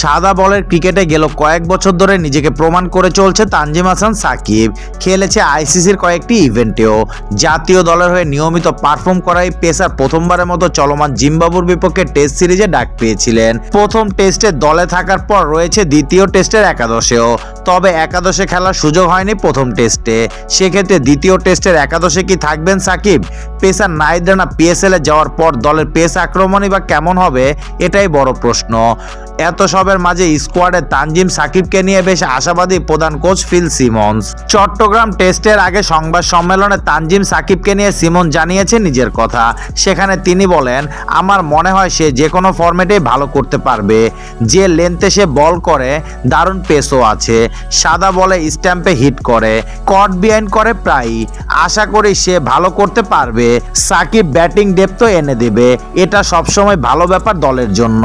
সাদা বলের ক্রিকেটে গেল কয়েক বছর ধরে নিজেকে প্রমাণ করে চলছে তানজিম হাসান সাকিব। খেলেছে আইসিসির কয়েকটি ইভেন্টেও। জাতীয় দলের হয়ে নিয়মিত পারফর্ম করাই পেসার প্রথমবারের মতো চলমান জিম্বাবুর বিপক্ষে টেস্ট সিরিজে ডাক পেয়েছিলেন। প্রথম টেস্টে দলে থাকার পর রয়েছে দ্বিতীয় টেস্টের একাদশেও। তবে একাদশে খেলার সুযোগ হয়নি প্রথম টেস্টে। সেক্ষেত্রে দ্বিতীয় টেস্টের একাদশে কি থাকবেন সাকিব? পেসার নাইদ রানা পিএসএল এ যাওয়ার পর দলের পেস আক্রমণই বা কেমন হবে, এটাই বড় প্রশ্ন। এত সবের মাঝে স্কোয়াডে তানজিম সাকিবকে নিয়ে বেশ আশাবাদী প্রধান কোচ ফিল সিমন্স। চট্টগ্রাম টেস্টের আগে সংবাদ সম্মেলনে তানজিম সাকিবকে নিয়ে সিমন জানিয়েছে নিজের কথা। সেখানে তিনি বলেন, আমার মনে হয় সে যে কোনো ফরম্যাটেই ভালো করতে পারবে। যে লেন্থে সে বল করে, দারুণ পেসও আছে। সাদা বলে স্ট্যাম্পে হিট করে, কট বিহাইন্ড করে প্রায় আশা করি সে ভালো করতে পারবে। সাকিব ব্যাটিং ডেপথও এনে দেবে। এটা সবসময় ভালো ব্যাপার দলের জন্য।